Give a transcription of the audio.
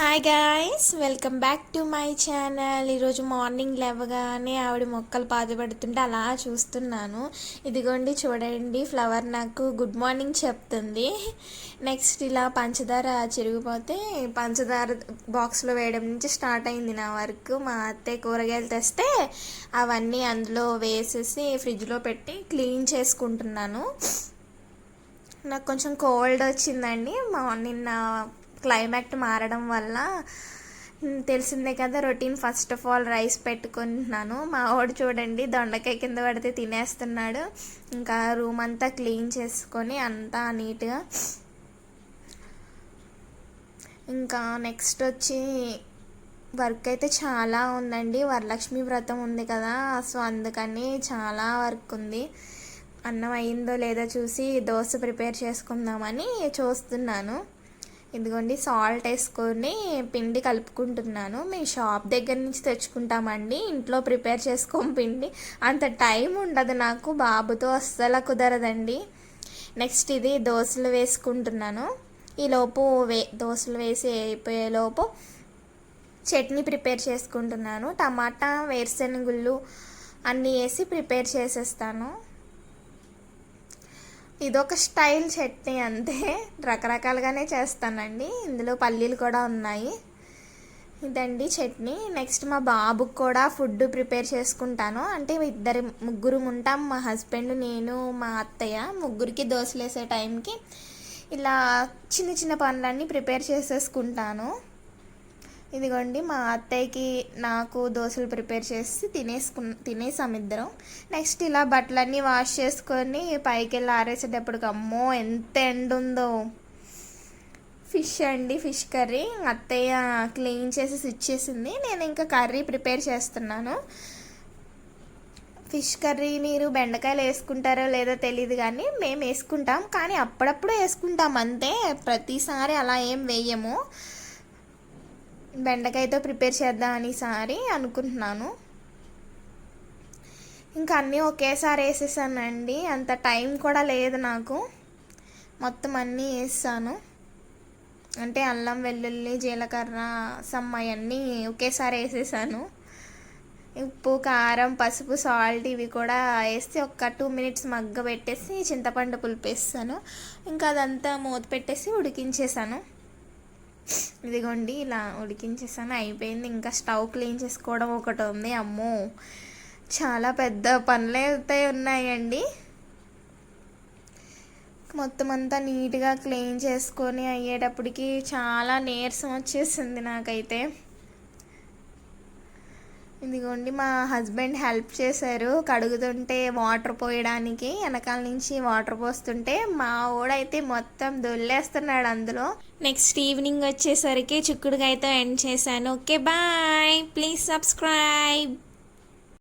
Hi guys welcome back to my channel ఈరోజు morning లేవగానే ఆవిడ మొక్కలు పాదుపడుతుంటే అలా చూస్తున్నాను. ఇదిగోండి చూడండి ఫ్లవర్ నాకు గుడ్ మార్నింగ్ చెప్తుంది. నెక్స్ట్ ఇలా పంచదార చిరిగిపోతే పంచదార బాక్స్లో వేయడం నుంచి స్టార్ట్ అయింది నా వర్క్ మా అత్తయ్య కూరగాయలు తెస్తే అవన్నీ అందులో వేసేసి ఫ్రిడ్జ్లో పెట్టి క్లీన్ చేసుకుంటున్నాను. నాకు కొంచెం కోల్డ్ వచ్చిందండి. మా నిన్న క్లైమేట్ మారడం వల్ల తెలిసిందే కదా routine. First of all rice పెట్టుకుంటున్నాను. మా వాడు చూడండి దొండకాయ కింద పడితే తినేస్తున్నాడు. ఇంకా రూమ్ అంతా క్లీన్ చేసుకొని అంతా నీట్గా. ఇంకా నెక్స్ట్ వచ్చి వర్క్ అయితే చాలా ఉందండి. వరలక్ష్మి వ్రతం ఉంది కదా సో అందుకని చాలా వర్క్ ఉంది. అన్నం అయిందో లేదో చూసి దోశ ప్రిపేర్ చేసుకుందామని చూస్తున్నాను. ఇదిగోండి సాల్ట్ వేసుకొని పిండి కలుపుకుంటున్నాను. మేము షాప్ దగ్గర నుంచి తెచ్చుకుంటామండి. ఇంట్లో ప్రిపేర్ చేసుకోం పిండి. అంత టైం ఉండదు నాకు. బాబుతో అస్సలు కుదరదండి. నెక్స్ట్ ఇది దోశలు వేసుకుంటున్నాను. ఈలోపు వే దోశలు వేసి అయిపోయేలోపు చట్నీ ప్రిపేర్ చేసుకుంటున్నాను. టమాటా వేరుశెనగుళ్ళు అన్నీ వేసి ప్రిపేర్ చేసేస్తాను. ఇదొక స్టైల్ చట్నీ అంతే. రకరకాలుగానే చేస్తానండి. ఇందులో పల్లీలు కూడా ఉన్నాయి. ఇదండి చట్నీ. నెక్స్ట్ మా బాబుకి కూడా ఫుడ్ ప్రిపేర్ చేసుకుంటాను. అంటే ఇద్దరు ముగ్గురు ఉంటాం. మా హస్బెండ్ నేను మా అత్తయ్య. ముగ్గురికి దోశలు వేసే టైంకి ఇలా చిన్న చిన్న పనులన్నీ ప్రిపేర్ చేసేసుకుంటాను. ఇదిగోండి మా అత్తయ్యకి నాకు దోశలు ప్రిపేర్ చేసి తినేసుకు తినేసాం ఇద్దరం. నెక్స్ట్ ఇలా బట్టలన్నీ వాష్ చేసుకొని పైకి వెళ్ళి ఆరేసేటప్పటికి అమ్మో ఎంత ఎండ ఉందో. ఫిష్ అండి ఫిష్ కర్రీ. అత్తయ్య క్లీన్ చేసి ఇచ్చేసింది నేను ఇంకా కర్రీ ప్రిపేర్ చేస్తున్నాను. ఫిష్ కర్రీ మీరు బెండకాయలు వేసుకుంటారో లేదో తెలియదు కానీ మేము వేసుకుంటాం. కానీ అప్పుడప్పుడు వేసుకుంటాం. అంతే ప్రతిసారి అలా ఏం వేయము. బెండకాయతో ప్రిపేర్ చేద్దామని ఈసారి అనుకుంటున్నాను. ఇంకా అన్నీ ఒకేసారి వేసేసానండి. అంత టైం కూడా లేదు నాకు. మొత్తం అన్నీ వేస్తాను అంటే అల్లం వెల్లుల్లి జీలకర్ర సమ్మ అవన్నీ ఒకేసారి వేసేసాను. ఉప్పు కారం పసుపు సాల్ట్ ఇవి కూడా వేసి ఒక టూ మినిట్స్ మగ్గ పెట్టేసి చింతపండు పులుపు వేస్తాను ఇంకా అదంతా మూత పెట్టేసి ఉడికించేసాను. ఇదిగోండి ఇలా ఉడికించేసాను. అయిపోయింది. ఇంకా స్టవ్ క్లీన్ చేసుకోవడం ఒకటి ఉంది. అమ్మో! చాలా పెద్ద పనులు అయితే ఉన్నాయండి. మొత్తం అంతా నీట్గా క్లీన్ చేసుకొని అయ్యేటప్పటికి చాలా నీరసం వచ్చేసింది నాకైతే. ఇదిగోండి మా హస్బెండ్ హెల్ప్ చేశారు. కడుగుతుంటే వాటర్ పోయడానికి వెనకాల నుంచి వాటర్ పోస్తుంటే మా ఓడైతే మొత్తం దొల్లేస్తున్నాడు అందులో. నెక్స్ట్ ఈవినింగ్ వచ్చేసరికి చిక్కుడుగా అయితే ఎండ్ చేశాను. Okay bye. Please subscribe.